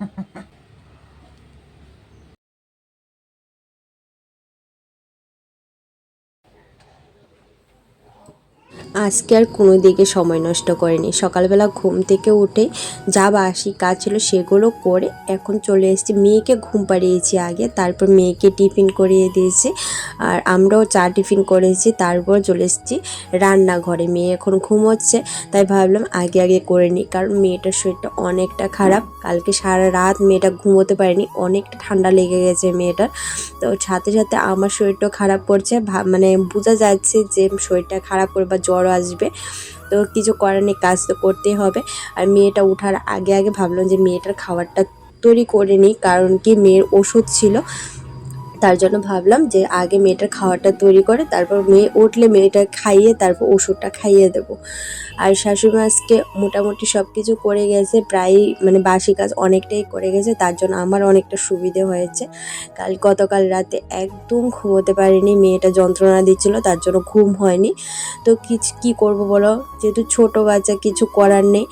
Ha ha ha. আজকে আর কোনো দিকে সময় নষ্ট করেনি। সকালবেলা ঘুম থেকে উঠে যা বাসি কাজ ছিল সেগুলো করে এখন চলে এসেছি। মেয়েকে ঘুম পাড়িয়েছি আগে, তারপর মেয়েকে টিফিন করিয়ে দিয়েছি আর আমরাও চা টিফিন করেছি, তারপর চলে এসেছি রান্নাঘরে। মেয়ে এখন ঘুমোচ্ছে, তাই ভাবলাম আগে আগে করে নিই, কারণ মেয়েটার শরীরটা অনেকটা খারাপ। কালকে সারা রাত মেয়েটা ঘুমোতে পারেনি, অনেকটা ঠান্ডা লেগে গেছে মেয়েটার। তো সাথে সাথে আমার শরীরটাও খারাপ পড়ছে মানে বোঝা যাচ্ছে যে শরীরটা খারাপ করে বা জ্বর আসবে। তো কিছু করার নেই, কাজ তো করতেই হবে। আর মেয়েটা ওঠার আগে আগে ভাবলাম যে মেয়েটার খাবারটা তৈরি করে নিই, কারণ কি মেয়ের ওষুধ ছিল। তার জন্য ভাবলাম যে আগে মেয়েটার খাওয়াটা তৈরি করে, তারপর মেয়ে উঠলে মেয়েটা খাইয়ে তারপর ওষুধটা খাইয়ে দেবো। আর শাশুড়ি আজকে মোটামুটি সব কিছু করে গেছে প্রায় মানে বাসি কাজ অনেকটাই করে গেছে, তার জন্য আমার অনেকটা সুবিধে হয়েছে। কাল গতকাল রাতে একদম ঘুমোতে পারিনি, মেয়েটা যন্ত্রণা দিচ্ছিল, তার জন্য ঘুম হয়নি। তো কি, কী করব বলো? যেহেতু ছোটো বাচ্চা, কিছু করার নেই।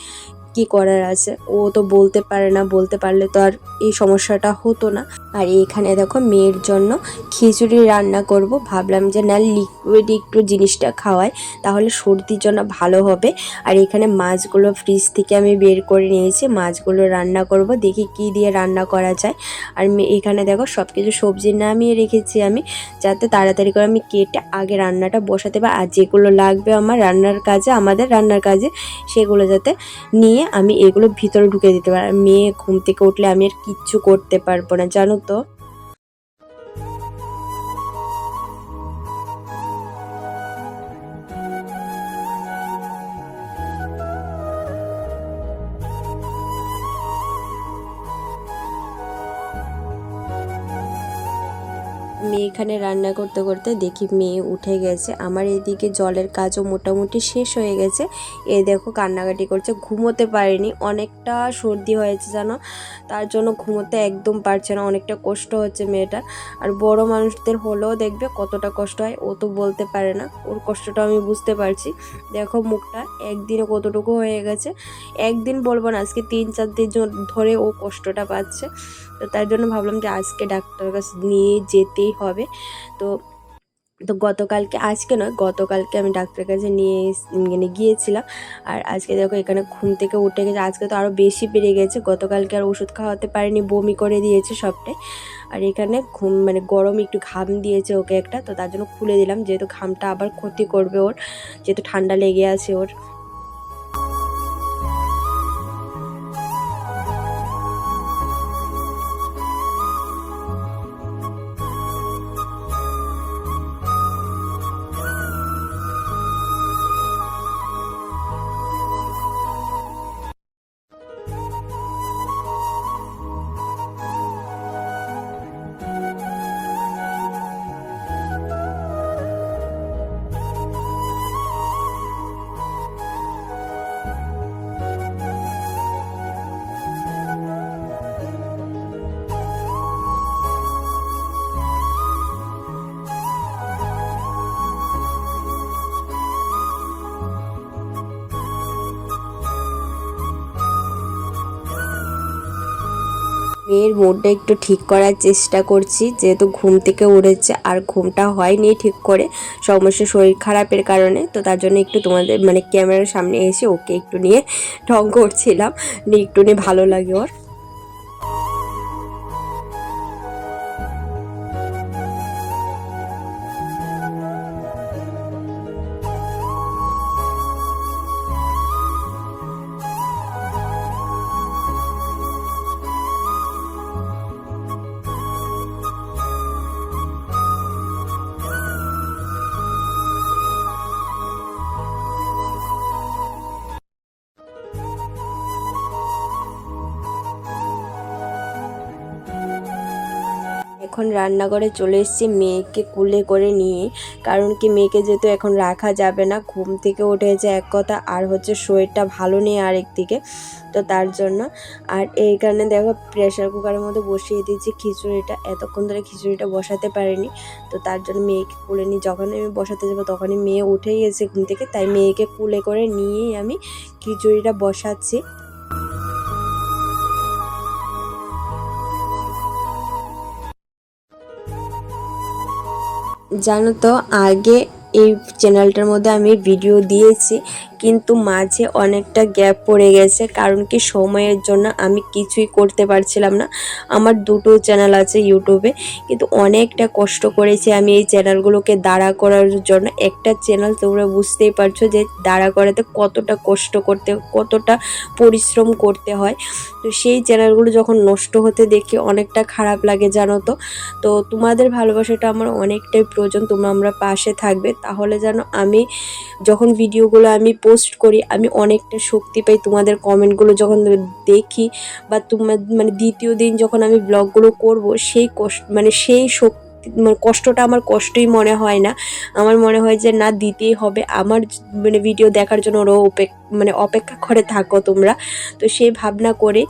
কি করার আছে? ও তো বলতে পারে না, বলতে পারলে তো আর এই সমস্যাটা হতো না। আর এখানে দেখো মেয়ের জন্য খিচুড়ি রান্না করব। ভাবলাম যে না লিকুইড একটু জিনিসটা খাওয়াই, তাহলে সর্দির জন্য ভালো হবে। আর এখানে মাছগুলো ফ্রিজ থেকে আমি বের করে নিয়েছি। মাছগুলো রান্না করব, দেখি কি দিয়ে রান্না করা যায়। আর এখানে দেখো সব কিছু সবজি নামিয়ে রেখেছি আমি, যাতে তাড়াতাড়ি করে আমি কেটে আগে রান্নাটা বসাতে পারি। আর যেগুলো লাগবে আমার রান্নার কাজে, আমাদের রান্নার কাজে, সেগুলো যাতে নিয়ে আমি এগুলো ভিতরে ঢুকে দিতে পারি। মেয়ে ঘুম থেকে উঠলে আমি আর কিচ্ছু করতে পারব না, জানো তো? মেয়ে এখানে রান্না করতে করতে দেখি মেয়ে উঠে গেছে। আমার এদিকে জলের কাজও মোটামুটি শেষ হয়ে গেছে। এ দেখো কান্নাকাটি করছে, ঘুমোতে পারেনি। অনেকটা সর্দি হয়েছে জানো? তার জন্য ঘুমোতে একদম পারছে না, অনেকটা কষ্ট হচ্ছে মেয়েটা আর বড় মানুষদের হলেও দেখবে কতটা কষ্ট হয়, ও তো বলতে পারে না। ওর কষ্টটা আমি বুঝতে পারছি। দেখো মুখটা একদিনে কতটুকু হয়ে গেছে। একদিন বলব না, আজকে তিন চার দিন ধরে ও কষ্টটা পাচ্ছে। তো তার জন্য ভাবলাম যে আজকে ডাক্তারের কাছে নিয়ে যেতেই হবে। তো তো গতকালকে, আজকে নয়, গতকালকে আমি ডাক্তারের কাছে নিয়ে মানে গিয়েছিলাম। আর আজকে দেখো এখানে ঘুম থেকে উঠে গেছে, আজকে তো আরও বেশি বেড়ে গেছে। গতকালকে আর ওষুধ খাওয়াতে পারিনি, বমি করে দিয়েছে সবটাই। আর এখানে ঘুম মানে গরম একটু ঘাম দিয়েছে ওকে একটা, তো তার জন্য খুলে দিলাম, যেহেতু ঘামটা আবার ক্ষতি করবে ওর, যেহেতু ঠান্ডা লেগে আছে ওর। মেয়ের মুডটা একটু ঠিক করার চেষ্টা করছি, যেহেতু ঘুম থেকে উঠেছে আর ঘুমটা হয়নি ঠিক করে। সমস্যা শরীর খারাপের কারণে, তো তার জন্য একটু তোমাদের মানে ক্যামেরার সামনে এসে ওকে একটু নিয়ে ঢং করছিলাম। একটু নিয়ে ভালো লাগে ওর। এখন রান্নাঘরে চলে এসেছি মেয়েকে কুলে করে নিয়ে। কারণ কি মেয়েকে যেহেতু এখন রাখা যাবে না, ঘুম থেকে উঠেছে এক কথা, আর হচ্ছে শরীরটা ভালো নেই আরেক দিকে তো তার জন্য। আর এই কারণে দেখো প্রেশার কুকারের মধ্যে বসিয়ে দিয়েছি খিচুড়িটা। এতক্ষণ ধরে খিচুড়িটা বসাতে পারিনি, তো তার জন্য মেয়েকে কুলে নিই। যখন আমি বসাতে যাব তখনই মেয়ে উঠেই গেছে ঘুম থেকে, তাই মেয়েকে কুলে করে নিয়েই আমি খিচুড়িটা বসাচ্ছি। জানো তো আগে এই চ্যানেলটার মধ্যে আমি ভিডিও দিয়েছি। কিন্তু মাঝে অনেকটা গ্যাপ পড়ে গেছে, কারণ কি সময়ের জন্য আমি কিছুই করতে পারছিলাম না। আমার দুটো চ্যানেল আছে ইউটিউবে কিন্তু অনেকটা কষ্ট করেছি আমি এই চ্যানেলগুলোকে দাঁড়া করার জন্য। একটা চ্যানেল তোমরা বুঝতেই পারছ যে দাঁড়া করাতে কতটা কষ্ট করতে, কতটা পরিশ্রম করতে হয়। তো সেই চ্যানেলগুলো যখন নষ্ট হতে দেখি অনেকটা খারাপ লাগে, জানো তো। তো তোমাদের ভালোবাসাটা আমার অনেকটাই প্রয়োজন, তোমরা আমরা পাশে থাকবে। তাহলে যেন আমি যখন ভিডিওগুলো আমি পোস্ট করি, আমি অনেকটা শক্তি পাই তোমাদের কমেন্টগুলো যখন দেখি বা তোমার মানে দ্বিতীয় দিন যখন আমি ব্লগগুলো করব, সেই কষ্ট মানে সেই শক্তি মানে কষ্টটা আমার কষ্টই মনে হয় না। আমার মনে হয় যে না, দিতেই হবে। আমার মানে ভিডিও দেখার জন্য ওরাও মানে অপেক্ষা করে থাকো তোমরা। তো সেই ভাবনা করে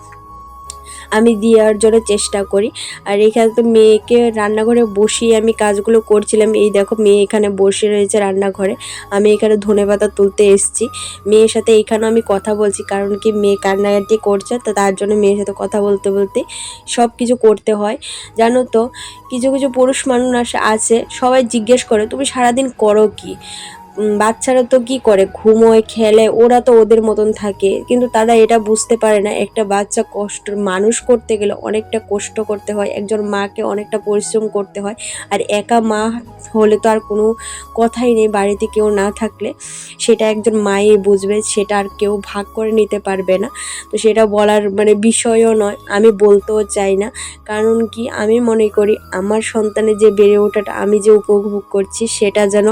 আমি দেওয়ার জন্য চেষ্টা করি। আর এখানে তো মেয়েকে রান্নাঘরে বসিয়ে আমি কাজগুলো করছিলাম। এই দেখো মেয়ে এখানে বসে রয়েছে রান্নাঘরে। আমি এখানে ধনে পাতা তুলতে এসেছি। মেয়ের সাথে এখানেও আমি কথা বলছি, কারণ কি মেয়ে কান্নাকাটি করছে, তো তার জন্য মেয়ের সাথে কথা বলতে বলতে সব কিছু করতে হয়। জানো তো, কিছু কিছু পুরুষ মানুষ আছে সবাই জিজ্ঞেস করে, তুমি সারাদিন করো কি? বাচ্চারা তো কি করে? ঘুমোয়, খেলে, ওরা তো ওদের মতন থাকে। কিন্তু তারা এটা বুঝতে পারে না। একটা বাচ্চা কষ্ট মানুষ করতে গেলে অনেকটা কষ্ট করতে হয়। একজন মাকে অনেকটা পরিশ্রম করতে হয়। আর একা মা হলে তো আর কোনো কথাই নেই। বাড়িতে কেউ না থাকলে সেটা একজন মাই বুঝবে। সেটা আর কেউ ভাগ করে নিতে পারবে না। তো সেটা বলার মানে বিষয়ও নয়। আমি বলতেও চাই না। কারণ কি? আমি মনে করি আমার সন্তানের যে বেড়ে ওঠাটা, আমি যে উপভোগ করছি, সেটা যেন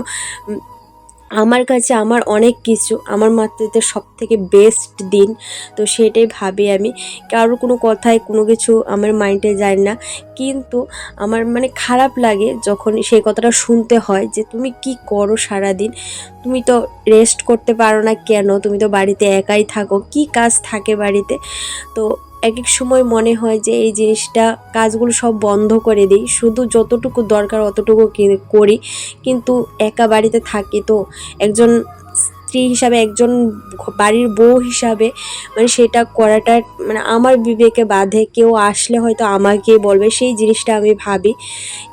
আমার কাছে আমার অনেক কিছু, আমার মাতৃত্বের সব থেকে বেস্ট দিন। তো সেটাই ভাবি আমি। কারোর কোনো কথায় কোনো কিছু আমার মাইন্ডে যায় না। কিন্তু আমার মানে খারাপ লাগে যখন সেই কথাটা শুনতে হয় যে, তুমি কি করো সারাদিন? তুমি তো রেস্ট করতে পারো না কেন? তুমি তো বাড়িতে একাই থাকো। কি কাজ থাকে বাড়িতে? তো এক এক সময় মনে হয় যে এই জিনিসটা কাজগুলো সব বন্ধ করে দিই। শুধু যতটুকু দরকার অতটুকু করি। কিন্তু একা বাড়িতে থাকি তো একজন স্ত্রী হিসাবে, একজন বাড়ির বউ হিসাবে মানে সেটা করাটা মানে আমার বিবেকে বাধে। কেউ আসলে হয়তো আমাকে বলবে, সেই জিনিসটা আমি ভাবি।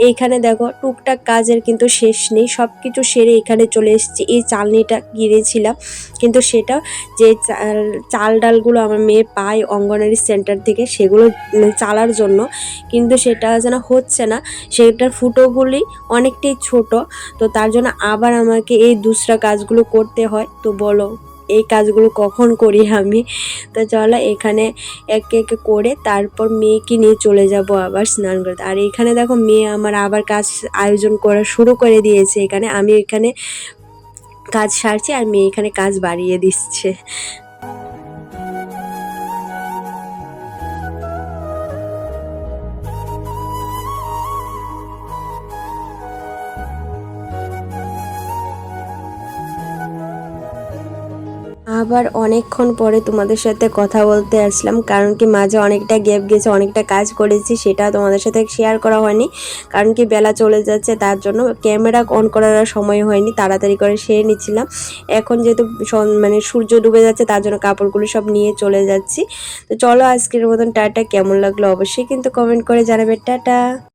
এইখানে দেখো, টুকটাক কাজের কিন্তু শেষ নেই। সব কিছু সেরে এখানে চলে এসেছি। এই চালনিটা কিনেছিলাম কিন্তু সেটা যে চাল ডালগুলো আমার মেয়ে পায় অঙ্গনারী সেন্টার থেকে, সেগুলো চালার জন্য, কিন্তু সেটা যেন হচ্ছে না। সেটার ফুটোগুলি অনেকটাই ছোট। তো তার জন্য আবার আমাকে এই দুসরা কাজগুলো করতে হয়। তো বলো, এই কাজগুলো কখন করি আমি? তো চলো এখানে একে একে করে তারপর মেয়েকে নিয়ে চলে যাব আবার স্নান করতে। আর এখানে দেখো মেয়ে আমার আবার কাজ আয়োজন করা শুরু করে দিয়েছে এখানে। আমি এখানে কাজ সারছি আর মেয়ে এখানে কাজ বাড়িয়ে দিচ্ছে। আবার অনেকক্ষণ পরে তোমাদের সাথে কথা বলতে আসলাম, কারণ কি মাঝে অনেকটা গ্যাপ গেছে, অনেকটা কাজ করেছি, সেটা তোমাদের সাথে শেয়ার করা হয়নি। কারণ কি বেলা চলে যাচ্ছে, তার জন্য ক্যামেরা অন করার সময় হয়নি, তাড়াতাড়ি করে সেরে নিচ্ছিলাম। এখন যেহেতু মানে সূর্য ডুবে যাচ্ছে, তার জন্য কাপড়গুলো সব নিয়ে চলে যাচ্ছি। তো চলো আজকের মতন টাটা, কেমন লাগল অবশ্যই কিন্তু কমেন্ট করে জানাবে, টাটা।